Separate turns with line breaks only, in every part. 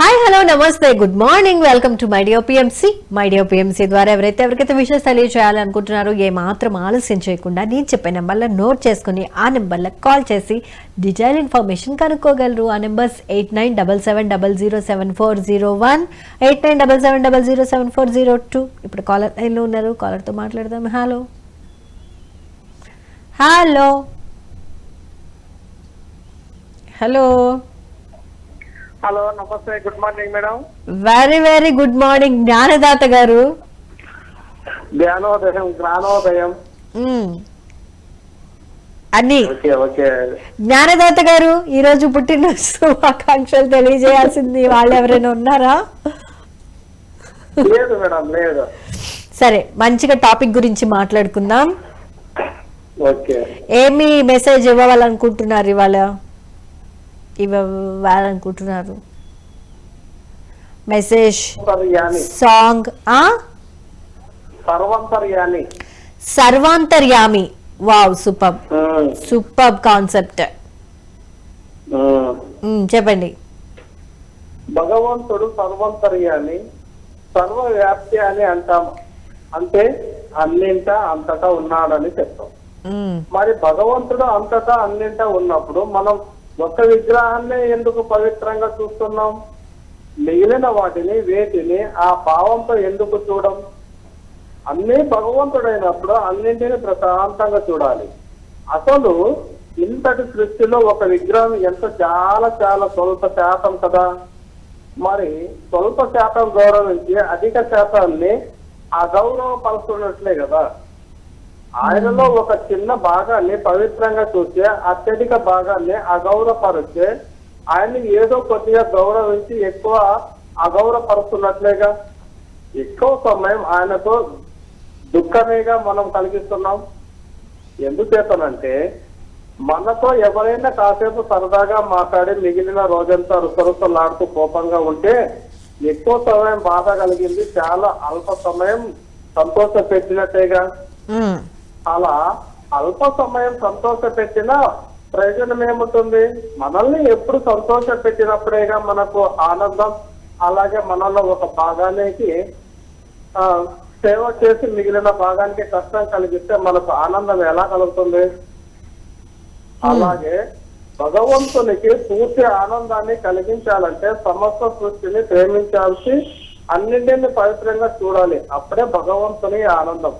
Hi hello నమస్తే good morning welcome to my dear PMC my dear ద్వారా ఎవరైతే ఎవరికైతే విషయాలు తెలియజేయాలనుకుంటున్నారో ఏ మాత్రం ఆలస్యం చేయకుండా నేను చెప్పే నెంబర్లో నోట్ చేసుకుని ఆ నెంబర్లో కాల్ చేసి డీటెయిల్ ఇన్ఫర్మేషన్ కనుక్కోగలరు. ఆ numbers eight nine double seven double zero seven four zero one eight nine double seven double zero seven four zero two ఇప్పుడు కాలర్ లైన్లో ఉన్నారు. కాలర్తో మాట్లాడదాం. హలో హలో హలో
హలో నమస్తే good morning madam
very very good morning జ్ఞానదాత గారు.
ధ్యానోదయం జ్ఞానోదయం.
మ్మ్. అన్ని. జ్ఞానదాత గారు ఈ రోజు పుట్టినరోజు శుభాకాంక్షలు తెలియజేయాల్సింది వాళ్ళు ఎవరైనా ఉన్నారా?
లేదు మేడం లేదు.
సరే మంచిగా టాపిక్ గురించి మాట్లాడుకుందాం.
ఓకే.
ఏమి మెసేజ్ ఇవ్వాలనుకుంటున్నారు ఇవాళ? ఇవ్వాలనుకుంటున్నారు. మెసేజ్ సాంగ్ ఆ?
సర్వంతర్యాని
సర్వాంతర్యామి. Wow super super concept. చెప్పండి.
భగవంతుడు సర్వంతర్యాని సర్వవ్యాప్తి అని అంటాం. అంటే అన్నింటా అంతటా ఉన్నాడని చెప్తాం.
మ్మ్.
మరి భగవంతుడు అంతటా అన్నింటా ఉన్నప్పుడు మనం ఒక్క విగ్రహాన్ని ఎందుకు పవిత్రంగా చూస్తున్నాం? మిగిలిన వాటిని వేటిని ఆ భావంతో ఎందుకు చూడం? అన్నీ భగవంతుడైనప్పుడు అన్నింటినీ ప్రశాంతంగా చూడాలి. అసలు ఇంతటి సృష్టిలో ఒక విగ్రహం ఎంత చాలా చాలా స్వల్ప శాతం కదా? మరి స్వల్ప శాతం గౌరవించి అధిక శాతాన్ని అగౌరవపరుస్తున్నట్లే కదా? ఆయనలో ఒక చిన్న భాగాన్ని పవిత్రంగా చూస్తే అత్యధిక భాగాన్ని అగౌరవపరిస్తే ఆయన్ని ఏదో కొద్దిగా గౌరవించి ఎక్కువ అగౌరవపరుస్తున్నట్లేగా? ఎక్కువ సమయం ఆయనతో దుఃఖమేగా మనం కలిగిస్తున్నాం. ఎందుచేతనంటే మనతో ఎవరైనా కాసేపు సరదాగా మాట్లాడి మిగిలిన రోజంతా రుసరుసలాడుతూ కోపంగా ఉంటే ఎక్కువ సమయం బాధ కలిగింది చాలా అల్ప సమయం సంతోష పెట్టినట్టేగా అలా అల్ప సమయం సంతోష పెట్టినా ప్రయోజనం ఏముంటుంది? మనల్ని ఎప్పుడు సంతోష పెట్టినప్పుడేగా మనకు ఆనందం అలాగే మనలో ఒక భాగానికి ఆ, సేవ చేసి మిగిలిన భాగానికి కష్టం కలిగిస్తే మనకు ఆనందం ఎలా కలుగుతుంది? అలాగే భగవంతునికి పూర్తి ఆనందాన్ని కలిగించాలంటే సమస్త సృష్టిని ప్రేమించాల్సి అన్నింటిని పవిత్రంగా చూడాలి. అప్పుడే భగవంతుని ఆనందం.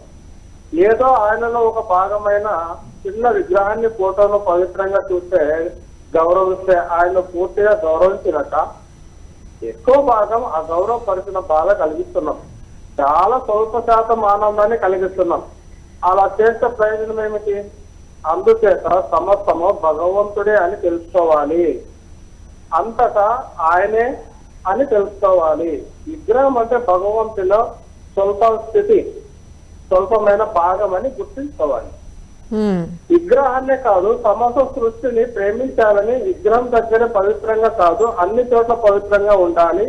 ఏదో ఆయనలో ఒక భాగమైన చిన్న విగ్రహాన్ని ఫోటోను పవిత్రంగా చూస్తే గౌరవిస్తే ఆయన పూర్తిగా గౌరవించినట్ట? ఎక్కువ భాగం ఆ గౌరవపరిచిన బాధ కలిగిస్తున్నాం. చాలా స్వల్ప శాతం ఆనందాన్ని కలిగిస్తున్నాం. అలా చేస్తే ప్రయోజనం ఏమిటి? అందుచేత సమస్తము భగవంతుడే అని తెలుసుకోవాలి. అంతటా ఆయనే అని తెలుసుకోవాలి. విగ్రహం అంటే భగవంతులో స్వల్ప స్థితి. స్వల్పమైన భాగం అని గుర్తించుకోవాలి. విగ్రహాన్నే కాదు సమస్త సృష్టిని ప్రేమించాలని విగ్రహం దగ్గర పవిత్రంగా కాదు అన్ని చోట్ల పవిత్రంగా ఉండాలి.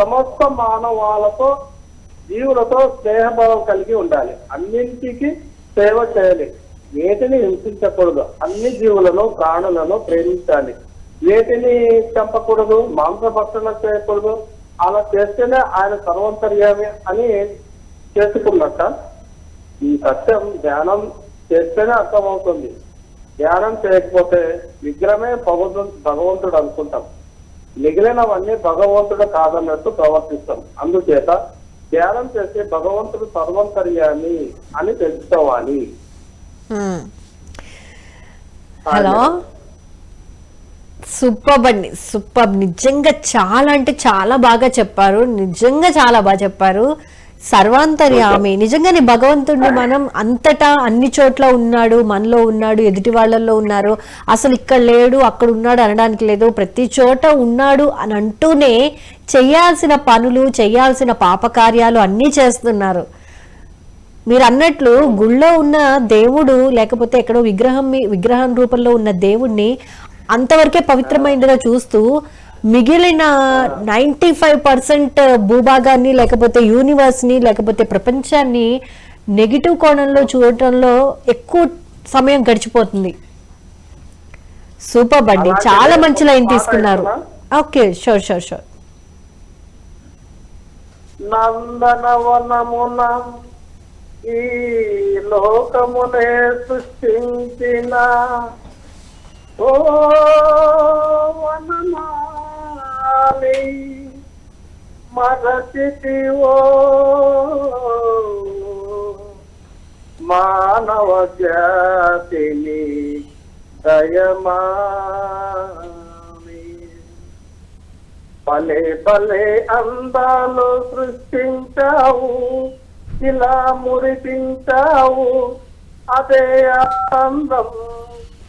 సమస్త మానవాలతో జీవులతో స్నేహభావం కలిగి ఉండాలి. అన్నింటికి సేవ చేయాలి. వేటిని హింసించకూడదు. అన్ని జీవులను ప్రాణులను ప్రేమించాలి. వేటిని చంపకూడదు మాంసభక్షణ చేయకూడదు. అలా చేస్తేనే ఆయన సర్వంతర్యామి అని చేసుకున్నట్ట సత్యం ధ్యానం చేస్తేనే అర్థమవుతుంది. ధ్యానం చేయకపోతే విగ్రహమే భగవంతు భగవంతుడు అనుకుంటాం. మిగిలినవన్నీ భగవంతుడు కాదన్నట్టు ప్రవర్తిస్తాం. అందుచేత ధ్యానం చేస్తే భగవంతుడు సర్వంతర్యాన్ని అని తెలుసుకోవాలి.
హలో? సూపర్ అండి. నిజంగా చాలా అంటే చాలా బాగా చెప్పారు. నిజంగా చాలా బాగా చెప్పారు. సర్వాంతర్యామి. నిజంగానే భగవంతుడిని మనం అంతటా అన్ని చోట్ల ఉన్నాడు మనలో ఉన్నాడు ఎదుటి వాళ్ళల్లో ఉన్నారు. అసలు ఇక్కడ లేడు అక్కడ ఉన్నాడు అనడానికి లేదు. ప్రతి చోట ఉన్నాడు అని అంటూనే చేయాల్సిన పనులు చేయాల్సిన పాపకార్యాలు అన్నీ చేస్తున్నారు. మీరు అన్నట్లు గుళ్ళో ఉన్న దేవుడు లేకపోతే ఎక్కడో విగ్రహం విగ్రహం రూపంలో ఉన్న దేవుణ్ణి అంతవరకే పవిత్రమైనదిగా చూస్తూ మిగిలిన నైంటీ ఫైవ్ పర్సెంట్ భూభాగాన్ని లేకపోతే యూనివర్స్ని లేకపోతే ప్రపంచాన్ని నెగిటివ్ కోణంలో చూడటంలో ఎక్కువ సమయం గడిచిపోతుంది. సూపర్
అలాగే
చాలా మంచి లైన్ తీసుకున్నారు? Okay sure sure sure.
నందనవనమున ఈ లోకమునే సృష్టించిన ఓ మరచితివో మానవ జాతిని దయమాని పలే పలే అందాలు సృష్టించావు ఇలా మురిపించావు. అదే ఆనందం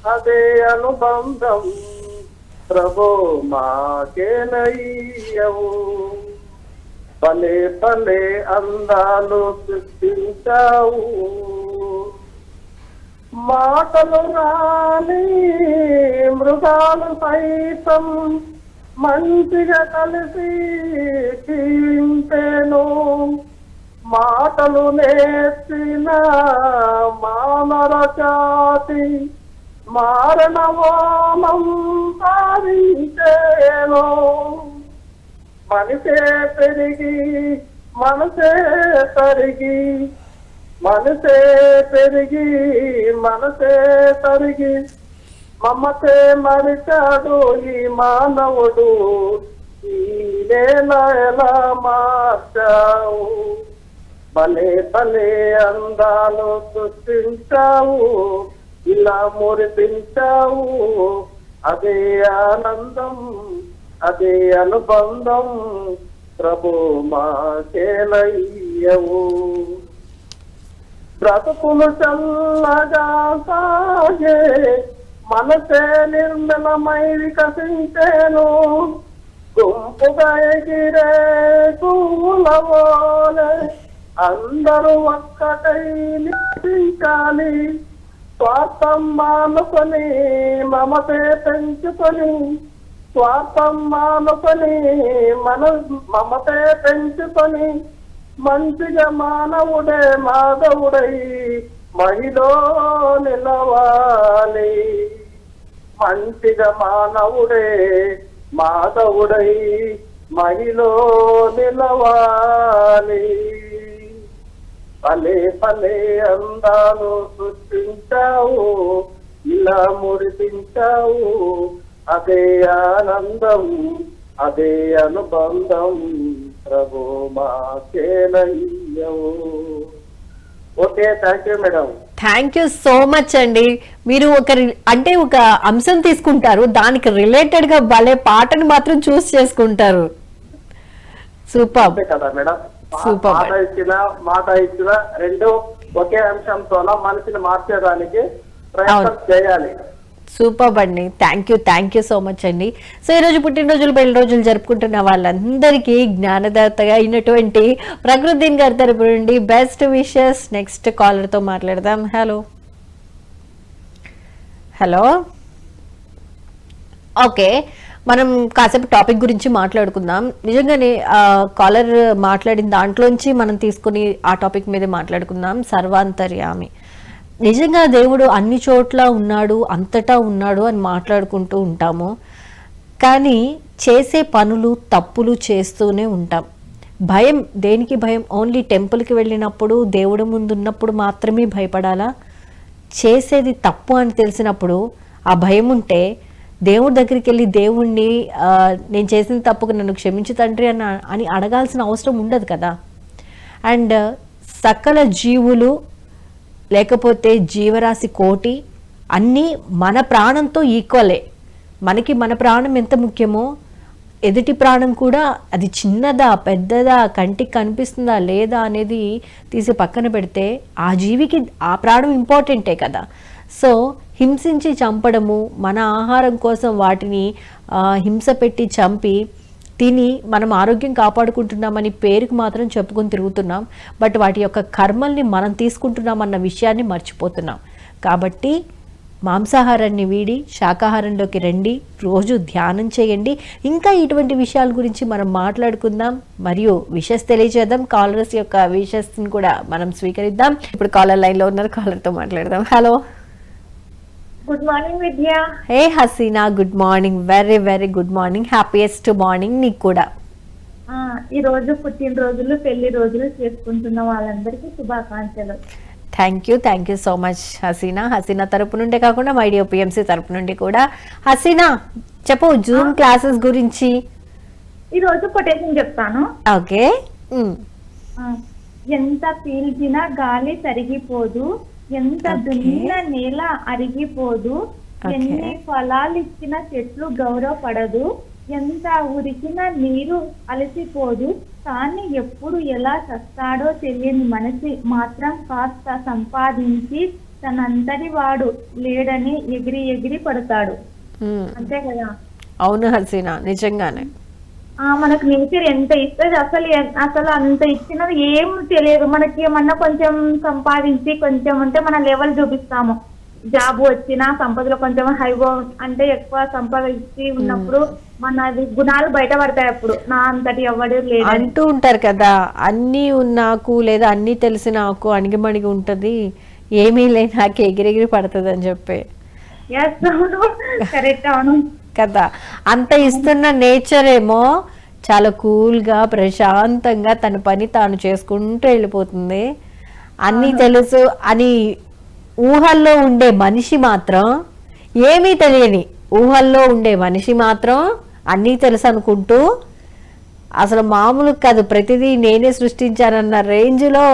అదే అనుబంధం ప్రభు మాకేనయ్యవు పలే పలే అందాలు సృష్టించావు. మాటలు రాని మృగాలు సైతం మంచిగా కలిసి జీవింపేను. మాటలు నేర్చిన మానవ జాతి మారణవామం సాధించేను. మనసే పెరిగి మనసే తరిగి మనసే పెరిగి మనసే తరిగి. మమతే మరిచాడు ఈ మానవుడు ఈ నేల ఎలా మార్చావు. భలే భలే అందాలు సృష్టించావు ఇలా మురిపించావు. అదే ఆనందం అదే అనుబంధం ప్రభు మాకేలయ్యవు బ్రతుకులు చల్లగా సాగే మనసే నిర్మలమై వికసించేను. గుంపుగా ఎగిరే పూలవోలే అందరూ ఒక్కటై నిలిపించాలి స్వార్థం మానుకొని మమతే పెంచుకొని స్వార్థం మానుకొని మన మమతే పెంచుకొని మంచిగా మానవుడే మాధవుడై మహిలో నిలవాలి. మంచిగా మానవుడే మాధవుడై మహిలో నిలవాలి. పలే పలే అందాలు సృష్టించావు ఇలా మురిపించావు అదే ఆనందం అదే అనుబంధం ప్రభు మాకేనయ్యవు okay thank you madam.
Thank you so much అండి. మీరు ఒక అంటే ఒక అంశం తీసుకుంటారు దానికి రిలేటెడ్గా భలే పాటను మాత్రం చూస్ చేసుకుంటారు. సూపర్.
కదా మేడం?
Super,
మాట. ఇచ్చిన మాట ఇచ్చిన రెండు ఒకే అంశంతోన మనిషిని మార్చేదానికి ప్రయత్నం. చేయాలి.
సూపర్ అండి thank you thank you so much అండి. సో ఈరోజు పుట్టినరోజులు పెళ్ళి రోజులు జరుపుకుంటున్న వాళ్ళందరికీ జ్ఞానదాతగా అయినటువంటి ప్రకృతి గారి తరపు నుండి బెస్ట్ విషెస్ నెక్స్ట్ కాలర్తో మాట్లాడదాం. హలో హలో ఓకే మనం కాసేపు టాపిక్ గురించి మాట్లాడుకుందాం. నిజంగానే కాలర్ మాట్లాడిన దాంట్లోంచి మనం తీసుకుని ఆ టాపిక్ మీద మాట్లాడుకుందాం. సర్వాంతర్యామి. నిజంగా దేవుడు అన్ని చోట్ల ఉన్నాడు అంతటా ఉన్నాడు అని మాట్లాడుకుంటూ ఉంటాము. కానీ చేసే పనులు తప్పులు చేస్తూనే ఉంటాం. భయం దేనికి భయం? ఓన్లీ టెంపుల్కి వెళ్ళినప్పుడు దేవుడు ముందు ఉన్నప్పుడు మాత్రమే భయపడాలా? చేసేది తప్పు అని తెలిసినప్పుడు ఆ భయం ఉంటే దేవుడి దగ్గరికి వెళ్ళి దేవుణ్ణి నేను చేసిన తప్పుకు నన్ను క్షమించు తండ్రి అని అని అడగాల్సిన అవసరం ఉండదు కదా. అండ్ సకల జీవులు లేకపోతే జీవరాశి కోటి అన్నీ మన ప్రాణంతో ఈక్వలే. మనకి మన ప్రాణం ఎంత ముఖ్యమో ఎదుటి ప్రాణం కూడా అది చిన్నదా పెద్దదా కంటికి కనిపిస్తుందా లేదా అనేది తీసి పక్కన పెడితే ఆ జీవికి ఆ ప్రాణం ఇంపార్టెంటే కదా. సో హింసించి చంపడము మన ఆహారం కోసం వాటిని హింస పెట్టి చంపి తిని మనం ఆరోగ్యం కాపాడుకుంటున్నామని పేరుకు మాత్రం చెప్పుకొని తిరుగుతున్నాం. బట్ వాటి యొక్క కర్మల్ని మనం తీసుకుంటున్నాం అన్న విషయాన్ని మర్చిపోతున్నాం. కాబట్టి మాంసాహారాన్ని వీడి శాకాహారంలోకి రండి రోజు ధ్యానం చేయండి. ఇంకా ఇటువంటి విషయాల గురించి మనం మాట్లాడుకుందాం. మరియు విషెస్ తెలియజేద్దాం. కాలర్స్ యొక్క విషెస్ని కూడా మనం స్వీకరిద్దాం. ఇప్పుడు కాలర్ లైన్లో ఉన్నారు. కాలర్తో మాట్లాడదాం. Hello.
Good morning Vidya
hey Haseena good morning very very good morning happiest morning నీకు కూడా.
ఈ రోజు పుట్టినరోజులు పెళ్ళి రోజులు చేసుకుంటున్న వాళ్ళందరికీ శుభాకాంక్షలు.
Thank you thank you so much Haseena Haseena తరపు నుండే కాకుండా మైడియో పిఎంసీ తరపు నుండి కూడా. హసీనా చెప్పు జూమ్ క్లాసెస్ గురించి.
ఈ రోజు కొటేషన్ చెప్తాను.
ఓకే
ఆ, ఎంత పీల్చినా గాలి తరిగిపోదు. ఎంత. దున్నిన నేల అరిగిపోదు. ఎన్ని ఫలాలు ఇచ్చిన చెట్లు గౌరవపడదు ఎంత ఉరికిన నీరు అలసిపోదు కానీ ఎప్పుడు ఎలా చస్తాడో తెలియని మనిషి మాత్రం కాస్త సంపాదించి తనంతటి వాడు లేడని ఎగిరి ఎగిరి పడతాడు. అంతే కదా
అవును హసీనా నిజంగానే
మనకు నేచర్ ఎంత ఇస్తుంది అసలు అసలు అంత ఇచ్చినది ఏం తెలియదు. మనకి ఏమన్నా కొంచెం సంపాదించి కొంచెం అంటే మన లెవెల్ చూపిస్తాము. జాబ్ వచ్చినా సంపదలో కొంచెం హైవో అంటే ఎక్కువ సంపాదించి ఉన్నప్పుడు మనది గుణాలు బయట పడతాయి అప్పుడు. నా అంతటి ఎవడు లేడు.
అంటూ ఉంటారు కదా అన్నీ నాకు లేదా అన్నీ తెలిసి నాకు అణిగిమణిగి ఉంటుంది. ఏమీ లేని నాకు ఎగిరెగిరి పడుతుంది అని చెప్పి
కరెక్ట్ అవును.
కదా. అంత ఇస్తున్న నేచర్ ఏమో చాలా కూల్గా ప్రశాంతంగా తన పని తాను చేసుకుంటూ వెళ్ళిపోతుంది. అన్నీ తెలుసు అని ఊహల్లో ఉండే మనిషి మాత్రం ఏమీ తెలియని ఊహల్లో ఉండే మనిషి మాత్రం అన్నీ తెలుసు అనుకుంటూ అసలు మామూలు కాదు ప్రతిదీ నేనే సృష్టించానన్న రేంజ్లో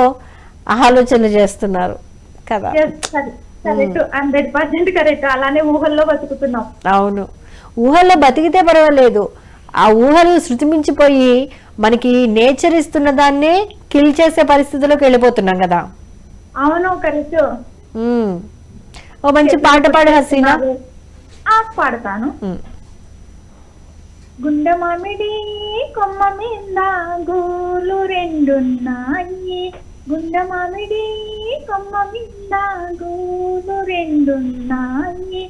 ఆలోచన చేస్తున్నారు కదా.
Correct hundred percent correct. అలానే ఊహల్లో బతుకుతున్నాం.
అవును. ఊహల్లో బతికితే పర్వాలేదు. ఆ ఊహలు శృతిమించిపోయి మనకి నేచర్ ఇస్తున్న దాన్నే కిల్ చేసే పరిస్థితిలోకి వెళ్ళిపోతున్నాం కదా.
అవును కరెక్ట్.
ఓ మంచి పాట పాడు హసీనా.
పాడతాను. గుండె మామిడి కొమ్మ మీద గోలు రెండున్నాయి. గుండె మామిడి కొమ్మ మీద గోలు రెండున్నాయి.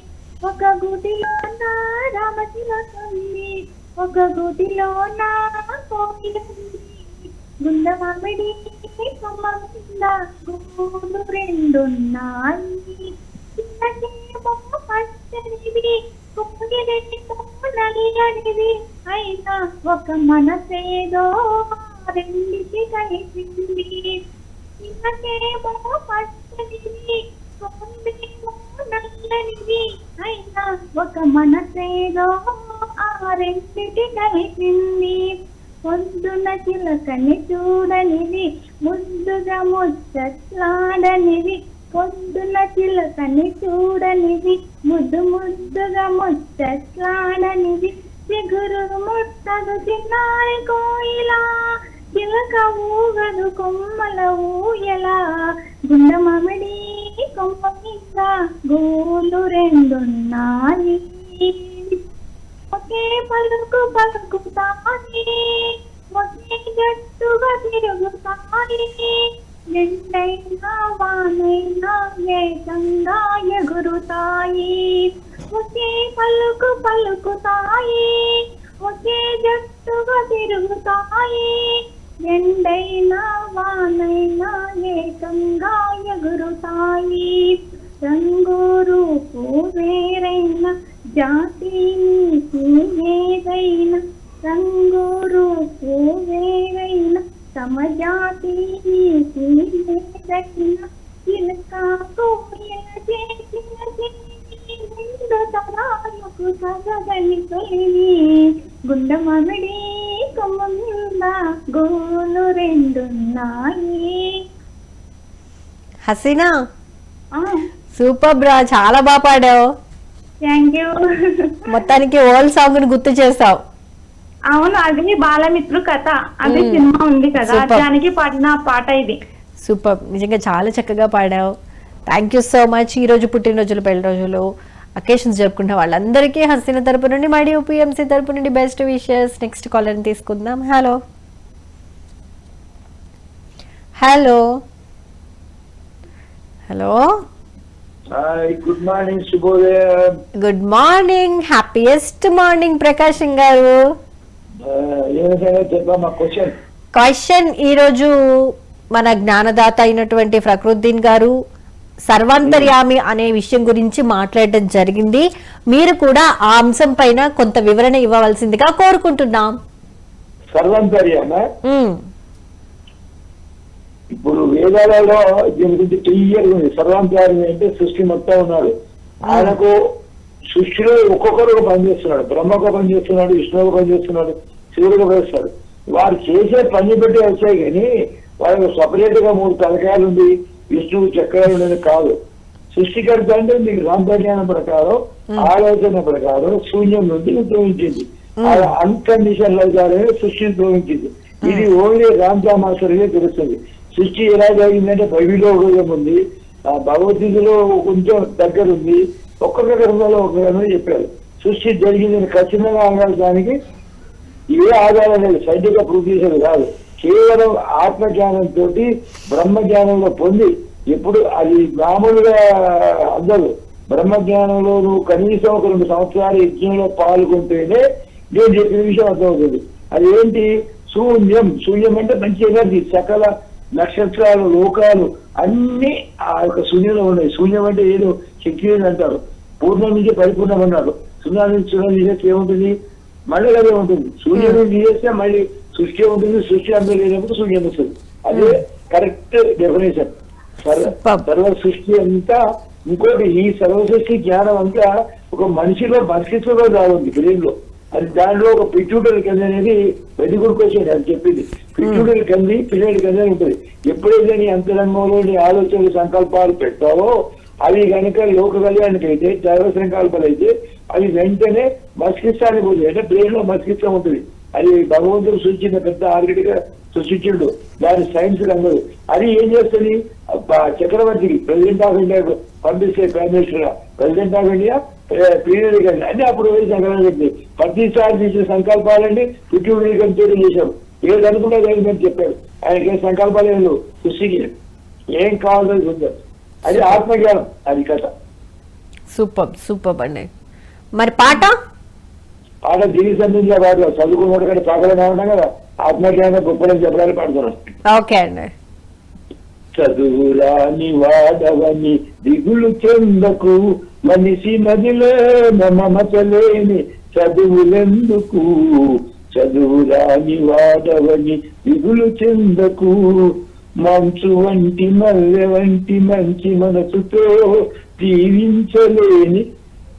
ఒక గుడిలో నా రామశిలకుంది ఒక గుడిలో నా కోయిలుంది. గుండె మామిడి కొమ్మ మీద గోలు రెండున్నాయి. చిన్నకేమో పచ్చనివి నల్లనివి అయినా ఒక మనసేదో రెండికి కలిసింది. చిన్నకేమో పచ్చనివి కుప్పగిరేమో నల్లనివి అయినా ఒక మనసేదో ఆ రెండిటి కలిసింది పొద్దున చిలకని చూడనిది ముద్దుగా ముచ్చట్లాడనిది. పొద్దున చిలకని చూడనిది ముద్దు ముద్దుగా ముచ్చట్లాడనిది. చిగురు ముట్టదు చిన్నారి కోయిలా చిలక ఊగదు కొమ్మల ఊయలా. గుండె కొమ్మ గోలు రెండున్నాయి. ఒకే పలుకు పలుకుతాయి. ఒకే జట్టుగా తిరుగుతాయి. నిండైనా వానైనా వేగంగా ఎగురుతాయి. ఒకే పలుకు పలుకుతాయి. ఒకే జట్టుగా తిరుగుతాయి. ఎండైనా వానైనా ఏకంగా ఎగురుతాయి రంగు రూపు వేరైన జాతి నీతి ఏదైనా రంగు రూపు వేరైన సమజాతి నీతి ఏదైనా చిలక కోయిల చేసిన రెండు తరాలకు సగదని తొలిని గుండె మామిడి కొమ్మ మీద గోలు రెండున్నాయి
హసీనా సూపర్ బ్రా చాలా బాగా పాడావు.
థ్యాంక్ యూ
మొత్తానికి ఓల్డ్ సాంగ్ని గుర్తు చేసావు
అవును అది బాలమిత్రు కథ. అది. సినిమా ఉంది కదా. దానికి పాడిన పాట ఇది.
సూపర్. నిజంగా చాలా చక్కగా పాడావు. థ్యాంక్ యూ సో మచ్ ఈ రోజు పుట్టినరోజులు పెళ్ళి రోజులు. అకేషన్స్ జరుపుకున్న వాళ్ళందరికీ హసీన తరపు నుండి మడి యూపీఎంసీ తరపు నుండి బెస్ట్ విషెస్. నెక్స్ట్ కాలర్ని తీసుకుందాం. Hello hello hello
good morning శుభోదయం
good morning happiest morning Prakasam గారు
క్వశ్చన్
క్వశ్చన్ ఈరోజు మన జ్ఞానదాత అయినటువంటి ఫక్రుద్దీన్ గారు సర్వాంతర్యామి అనే విషయం గురించి మాట్లాడడం జరిగింది. మీరు కూడా ఆ అంశం పైన కొంత వివరణ ఇవ్వవలసిందిగా కోరుకుంటున్నాం.
సర్వంతర్యమా? ఇప్పుడు వేదాలలో దీని గురించి క్లియర్ ఉంది. సర్వాంతర్యం అంటే సృష్టి మొత్తం ఉన్నాడు ఆయనకు సృష్టిలో ఒక్కొక్కరు ఒక పని చేస్తున్నాడు. బ్రహ్మ ఒక పని చేస్తున్నాడు విష్ణువు ఒక పని చేస్తున్నాడు శివుడు ఒక చేస్తాడు వారు చేసే పని బట్టి వచ్చాయి కానీ వాళ్ళకి సపరేట్గా మూడు తలకాయలు ఉంది. విష్ణువు ఉండేది కాదు. సృష్టికర్త అంటే మీకు సాంప్రదాయం ప్రకారం ఆలోచన ప్రకారం శూన్యం నుండి ఉద్భవించింది. అన్కండిషన్ లైజాలే సృష్టిని ఉద్భవించింది. ఇది ఓన్లీ రామ్జా మాస్టర్గా తెలుస్తుంది. సృష్టి ఎలా జరిగిందంటే బైబిల్లో ఒక విధం ఉంది ఆ భగవద్గీతలో కొంచెం దగ్గర ఉంది ఒక్కొక్క గ్రంథంలో ఒక విధంగా చెప్పారు. సృష్టి జరిగిందని ఖచ్చితంగా అనడానికి ఏ ఆధారం లేదు సైంటిఫిక్గా ప్రూవ్ చేసేది కాదు. కేవలం ఆత్మజ్ఞానంతో బ్రహ్మ జ్ఞానంలో పొంది ఎప్పుడు అది మామూలుగా అందరు బ్రహ్మ జ్ఞానంలో నువ్వు కనీసం ఒక రెండు సంవత్సరాలు యజ్ఞంలో పాల్గొంటేనే నేను చెప్పిన విషయం అర్థమవుతుంది. అది ఏంటి? శూన్యం. శూన్యం అంటే మంచి ఎనర్జీ సకల నక్షత్రాలు లోకాలు అన్ని ఆ యొక్క శూన్యంలో ఉన్నాయి. శూన్యం అంటే ఏదో శక్తి అంటారు. పూర్ణం నుంచి పరిపూర్ణం అన్నారు. సున్నా నుంచి సున్నా తీసేస్తే ఏముంటుంది? మళ్ళీ అదే ఉంటుంది. సూర్యుడు తీసేస్తే మళ్ళీ సృష్టి ఉంటుంది సృష్టి అందరూ లేనప్పుడు సూర్యం వస్తుంది అదే కరెక్ట్ డెఫినేషన్. సర్వ సృష్టి అంతా ఇంకోటి ఈ సర్వ సృష్టి జ్ఞానం అంతా ఒక మనిషిలో మస్తిష్కంలో రావుంది బ్రెయిన్లో. అది దాంట్లో ఒక పిట్యూటరీ కంది అనేది వెరీ గుడ్ క్వశ్చన్ అది చెప్పింది. పిట్యూటరీ కంది పిల్లడి కంది అని ఉంటుంది. ఎప్పుడైతే నీ అంతరంగంలో నీ ఆలోచనలు సంకల్పాలు పెట్టావో అవి కనుక లోక కళ్యాణానికి అయితే దైవ సంకల్పాలు అయితే అవి వెంటనే మస్తిష్కానికి పోతుంది అంటే బ్రెయిన్లో మస్తిష్కం ఉంటుంది. అది భగవంతుడు సృష్టించిన పెద్ద ఆర్గిడిగా సృష్టించిండు. దాని సైన్స్ రంగు అది ఏం చేస్తుంది? చక్రవర్తికి ప్రెసిడెంట్ ఆఫ్ ఇండియా పంపిస్తే prime minister president of India period కానీ అన్ని అప్పుడు పోయి చక్రవర్తి ప్రతిసారి చేసిన సంకల్పాలండి పిట్యూడీ కంటే చేశారు. ఏది అనుకున్నా జరిగిందని చెప్పాడు ఆయనకి ఏం సంకల్పాలు ఏం లేవు. సృష్టికి ఏం కావాలో చూద్దాం అది ఆత్మజ్ఞానం అది కథ.
సూపర్ సూపర్ అండి మరి పాట?
పాట దీనికి సంబంధించిన పాట చదువుకున్న కంటే పాకలనే ఉన్నాం కదా ఆత్మజ్ఞానం గొప్పలని చెప్పడానికి పాడుతున్నాం
ఓకే అండి.
చదువురాని వాడవని దిగులు చెందకు మనిషి మదిలో మమతలేని చదువులెందుకు? చదువురాని వాడవని దిగులు చెందకు మంచు వంటి మల్లె వంటి మంచి మనసుతో దీవించలేని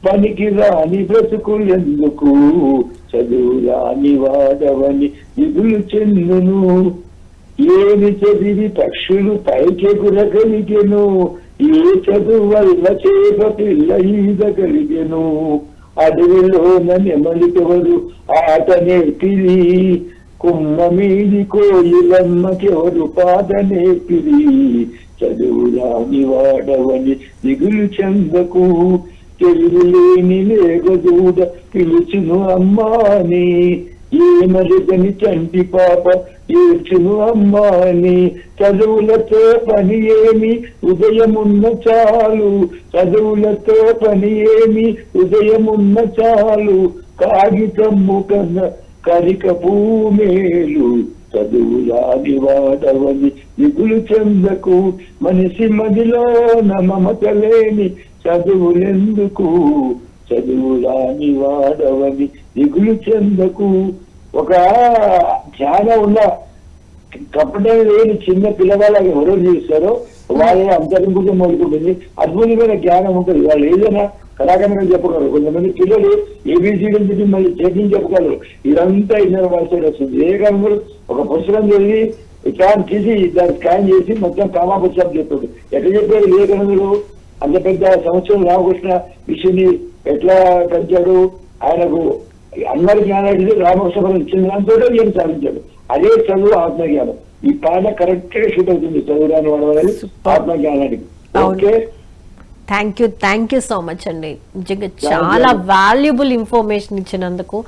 పనికి రాని పెతుకులెందుకు చదువు రాని వాడవని దిగులు చెందును. ఏమి చదివి పక్షులు పైకెగురగలిగెను? ఏ చదువు వల్ల చేప పిల్ల ఈదగలిగెను? అడవిలోన నెమలికెవరు? ఆట నేర్పిరి కుమ్మ మీది కోయిలమ్మకెవరు పాద నేర్పిరి చదువురాని వాడవని దిగులు చెందకు. తెలుగు లేని లేగదూడ పిలుచును అమ్మాని. ఏమరుగని చంటి పాప ఏడ్చును అమ్మాని. చదువులతో పని ఏమి? ఉదయమున్న చాలు. చదువులతో పని ఏమి? ఉదయమున్న చాలు. కాగితం కన్న కరిక భూమేలు. చదువులాని వాడవని దిగులు చెందకు. మనిషి మదిలో మమత లేని చదువులెందుకు? చదువులాని వాడవని దిగులు చెందకు. ఒక ధ్యానం ఉన్న కపటం లేని చిన్న పిల్లవాళ్ళకి ఎవరో చేస్తారో వాళ్ళే అంతరింపుగా మొదలుకుంటుంది. అద్భుతమైన జ్ఞానం ఉంటుంది. వాళ్ళు ఏదైనా కళాకారంగా చెప్పగలరు. కొంతమంది పిల్లలు ఏబిసిడీ చెప్పి మళ్ళీ చేతిని చెప్పగలరు. ఇదంతా ఇన్నర్ వాయిస్ వస్తుంది. వివేకానందుడు ఒక పుస్తకం చదివి స్కాన్ తీసి దాన్ని స్కాన్ చేసి మొత్తం కామా పుస్తకం ఎక్కడ ఎట్లా ఏ వివేకానందుడు అంత పెద్ద సంవత్సరం రామకృష్ణ విషయాన్ని ఎట్లా పెంచాడు? ఆయనకు అందరి జ్ఞానానికి రామకృష్ణ ఇచ్చిన దాంతో ఈయన సాధించాడు. అదే చదువు ఆత్మజ్ఞానం. ఈ పాట కరెక్ట్గా షూట్ అవుతుంది చదువు రాని వాడు అనేది ఆత్మజ్ఞానానికి. Okay?
Thank you thank you so much అండి. నిజంగా చాలా వాల్యుబుల్ ఇన్ఫర్మేషన్ ఇచ్చినందుకు.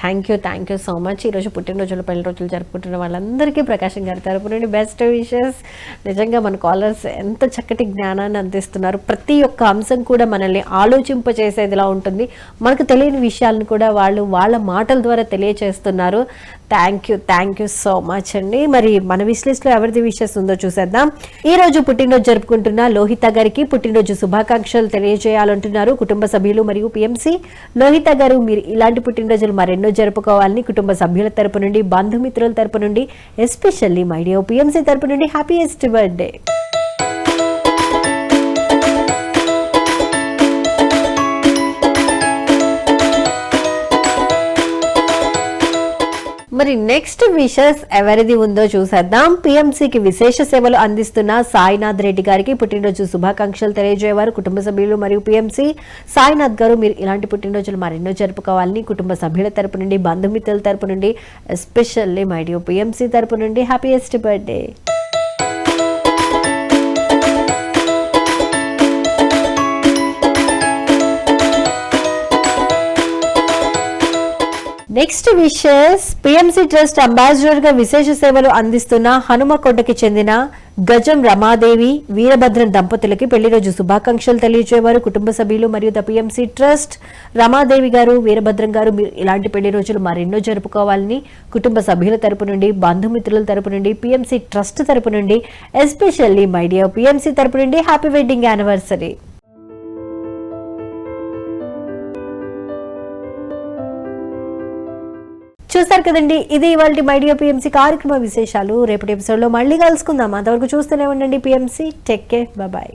Thank you thank you so much. ఈరోజు పుట్టినరోజులు పెళ్ళి రోజులు జరుపుకుంటున్న వాళ్ళందరికీ ప్రకాశం గారి తరపు నుండి బెస్ట్ విషెస్. నిజంగా మన కాలర్స్ ఎంత చక్కటి జ్ఞానాన్ని అందిస్తున్నారు. ప్రతి ఒక్క అంశం కూడా మనల్ని ఆలోచింపచేసేదిలా ఉంటుంది. మనకు తెలియని విషయాలను కూడా వాళ్ళు వాళ్ళ మాటల ద్వారా తెలియచేస్తున్నారు. Thank you thank you so much అండి. మరి మన విశ్లేషలో ఎవరిది విషెస్ ఉందో చూసేద్దాం. ఈ రోజు పుట్టినరోజు జరుపుకుంటున్న లోహిత గారికి పుట్టినరోజు శుభాకాంక్షలు తెలియజేయాలంటున్నారు కుటుంబ సభ్యులు మరియు పిఎంసి లోహిత గారు మీరు ఇలాంటి పుట్టినరోజులు మరెన్నో జరుపుకోవాలని కుటుంబ సభ్యుల తరపు నుండి బంధుమిత్రుల తరపు నుండి ఎస్పెషల్లీ మై డియో పిఎంసి తరపు నుండి హ్యాపీయెస్ట్ బర్త్డే మరి నెక్స్ట్ విషెస్ ఎవరిది ఉందో చూసేద్దాం. పిఎంసికి విశేష సేవలు అందిస్తున్న సాయినాథ్ రెడ్డి గారికి పుట్టినరోజు శుభాకాంక్షలు తెలియజేయవారు. కుటుంబ సభ్యులు మరియు పిఎంసి సాయినాథ్ గారు మీరు ఇలాంటి పుట్టినరోజులు మరెన్నో జరుపుకోవాలని కుటుంబ సభ్యుల తరపు నుండి బంధుమిత్రుల తరపు నుండి ఎస్పెషల్లీ మైడియో పిఎంసి తరపు నుండి happiest birthday next wishes PMC trust అంబాసిడర్గా విశేష సేవలు అందిస్తున్న హనుమకొండకి చెందిన గజం రమాదేవి వీరభద్రం దంపతులకి పెళ్ళి రోజు శుభాకాంక్షలు తెలియజేవారు కుటుంబ సభ్యులు మరియు ద పిఎంసి ట్రస్ట్ రమాదేవి గారు వీరభద్రం గారు మీరు ఇలాంటి పెళ్ళి రోజులు మరెన్నో జరుపుకోవాలని కుటుంబ సభ్యుల తరపు నుండి బంధుమిత్రుల తరపు నుండి పిఎంసి ట్రస్ట్ తరపు నుండి ఎస్పెషల్లీ మై డియర్ పిఎంసి తరపు నుండి హ్యాపీ వెడ్డింగ్ యానివర్సరీ చూస్తారు కదండి. ఇది ఇవాళ మైడియో పిఎంసి కార్యక్రమ విశేషాలు. రేపటి ఎపిసోడ్లో మళ్ళీ కలుసుకుందాం. అంతవరకు చూస్తూనే ఉండండి పిఎంసి టెక్ కేర్ బాయ్